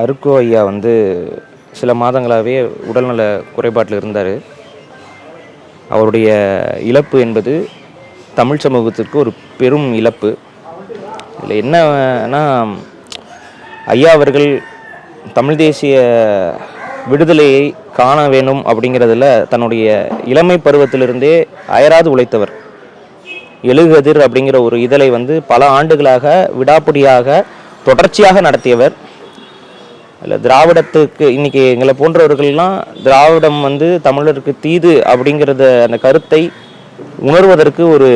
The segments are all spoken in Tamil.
அருக்கோ ஐயா வந்து சில மாதங்களாகவே உடல்நல குறைபாட்டில் இருந்தார். அவருடைய இழப்பு என்பது தமிழ் சமூகத்திற்கு ஒரு பெரும் இழப்பு. இதில் என்னன்னா ஐயா அவர்கள் தமிழ் தேசிய விடுதலையை காண வேணும் அப்படிங்கிறதுல தன்னுடைய இளமை பருவத்திலிருந்தே அயராது உழைத்தவர். எழுகதிர் அப்படிங்கிற ஒரு இதழை வந்து பல ஆண்டுகளாக விடாப்பிடியாக தொடர்ச்சியாக நடத்தியவர். இல்லை திராவிடத்துக்கு இன்றைக்கி எங்களை போன்றவர்கள்லாம் திராவிடம் வந்து தமிழருக்கு தீது அப்படிங்கிறத அந்த கருத்தை உணர்வதற்கு ஒரு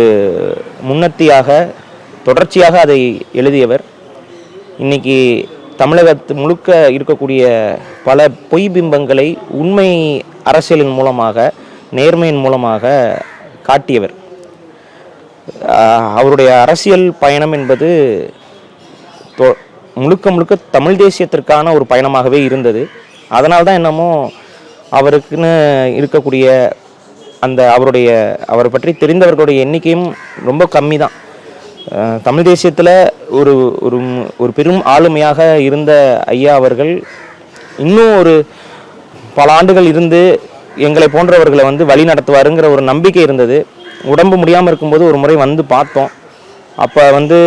முன்னத்தியாக தொடர்ச்சியாக அதை எழுதியவர். இன்னைக்கு தமிழகத்து முழுக்க இருக்கக்கூடிய பல பொய் பிம்பங்களை உண்மை அரசியலின் மூலமாக நேர்மையின் மூலமாக காட்டியவர். அவருடைய அரசியல் பயணம் என்பது முழுக்க முழுக்க தமிழ் தேசியத்திற்கான ஒரு பயணமாகவே இருந்தது. அதனால தான் என்னமோ அவருக்குன்னு இருக்கக்கூடிய அந்த அவருடைய அவரை பற்றி தெரிந்தவர்களுடைய எண்ணிக்கையும் ரொம்ப கம்மி தான். தமிழ் தேசியத்தில் ஒரு ஒரு ஒரு பெரும் ஆளுமையாக இருந்த ஐயா அவர்கள் இன்னும் ஒரு பல ஆண்டுகள் இருந்து எங்களை போன்றவர்களை வந்து வழி நடத்துவாருங்கிற ஒரு நம்பிக்கை இருந்தது. உடம்பு முடியாமல் இருக்கும்போது ஒரு முறை வந்து பார்த்தோம். அப்போ வந்து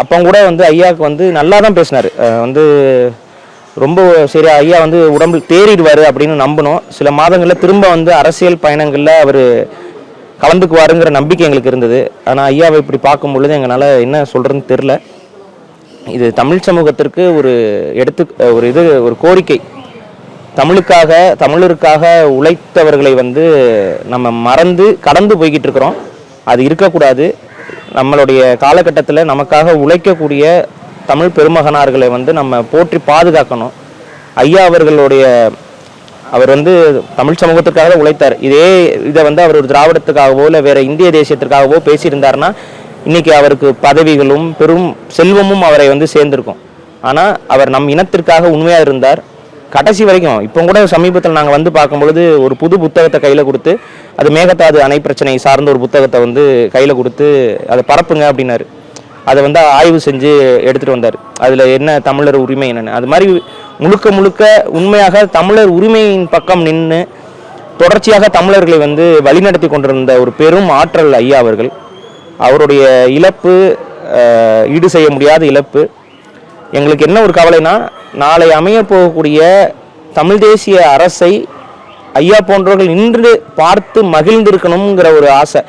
அப்போ கூட வந்து ஐயாவுக்கு வந்து நல்லா தான் பேசினார் வந்து ரொம்ப சரி ஐயா வந்து உடம்பு தேறிடுவார் அப்படின்னு நம்பினோம். சில மாதங்களில் திரும்ப வந்து அரசியல் பயணங்களில் அவர் கலந்துக்குவாருங்கிற நம்பிக்கை எங்களுக்கு இருந்தது. ஆனால் ஐயாவை இப்படி பார்க்கும் பொழுது எங்களால் என்ன சொல்கிறதுன்னு தெரில இது தமிழ் சமூகத்திற்கு ஒரு எடுத்து ஒரு இது ஒரு கோரிக்கை. தமிழுக்காக தமிழருக்காக உழைத்தவர்களை வந்து நம்ம மறந்து கடந்து போய்கிட்டு இருக்கிறோம். அது இருக்கக்கூடாது. நம்மளுடைய காலகட்டத்தில் நமக்காக உழைக்கக்கூடிய தமிழ் பெருமகனார்களை வந்து நம்ம போற்றி பாதுகாக்கணும். ஐயா அவர்களுடைய அவர் வந்து தமிழ் சமூகத்துக்காக உழைத்தார். இதே இதை வந்து அவர் ஒரு திராவிடத்துக்காகவோ இல்லை வேற இந்திய தேசியத்திற்காகவோ பேசியிருந்தாருன்னா இன்னைக்கு அவருக்கு பதவிகளும் பெரும் செல்வமும் அவரை வந்து சேர்ந்திருக்கும். ஆனால் அவர் நம் இனத்திற்காக உண்மையாக இருந்தார். கடைசி வரைக்கும் இப்போ கூட சமீபத்தில் நாங்கள் வந்து பார்க்கும்பொழுது ஒரு புது புத்தகத்தை கையில் கொடுத்து அது மேகத்தாது அணை பிரச்சனை சார்ந்த ஒரு புத்தகத்தை வந்து கையில் கொடுத்து அதை பரப்புங்க அப்படின்னாரு. அதை வந்து ஆய்வு செஞ்சு எடுத்துகிட்டு வந்தார். அதில் என்ன தமிழர் உரிமை என்னென்னு. அது மாதிரி முழுக்க முழுக்க உண்மையாக தமிழர் உரிமையின் பக்கம் நின்று தொடர்ச்சியாக தமிழர்களை வந்து வழிநடத்தி கொண்டிருந்த ஒரு பெரும் ஆற்றல் ஐயா அவர்கள் அவருடைய இழப்பு ஈடு செய்ய முடியாத இழப்பு எங்களுக்கு என்ன ஒரு கவலைனா நாளை அமைய போகக்கூடிய தமிழ் தேசிய அரசை ஐயா போன்றவர்கள் நின்று பார்த்து மகிழ்ந்திருக்கணுங்கிற ஒரு ஆசை.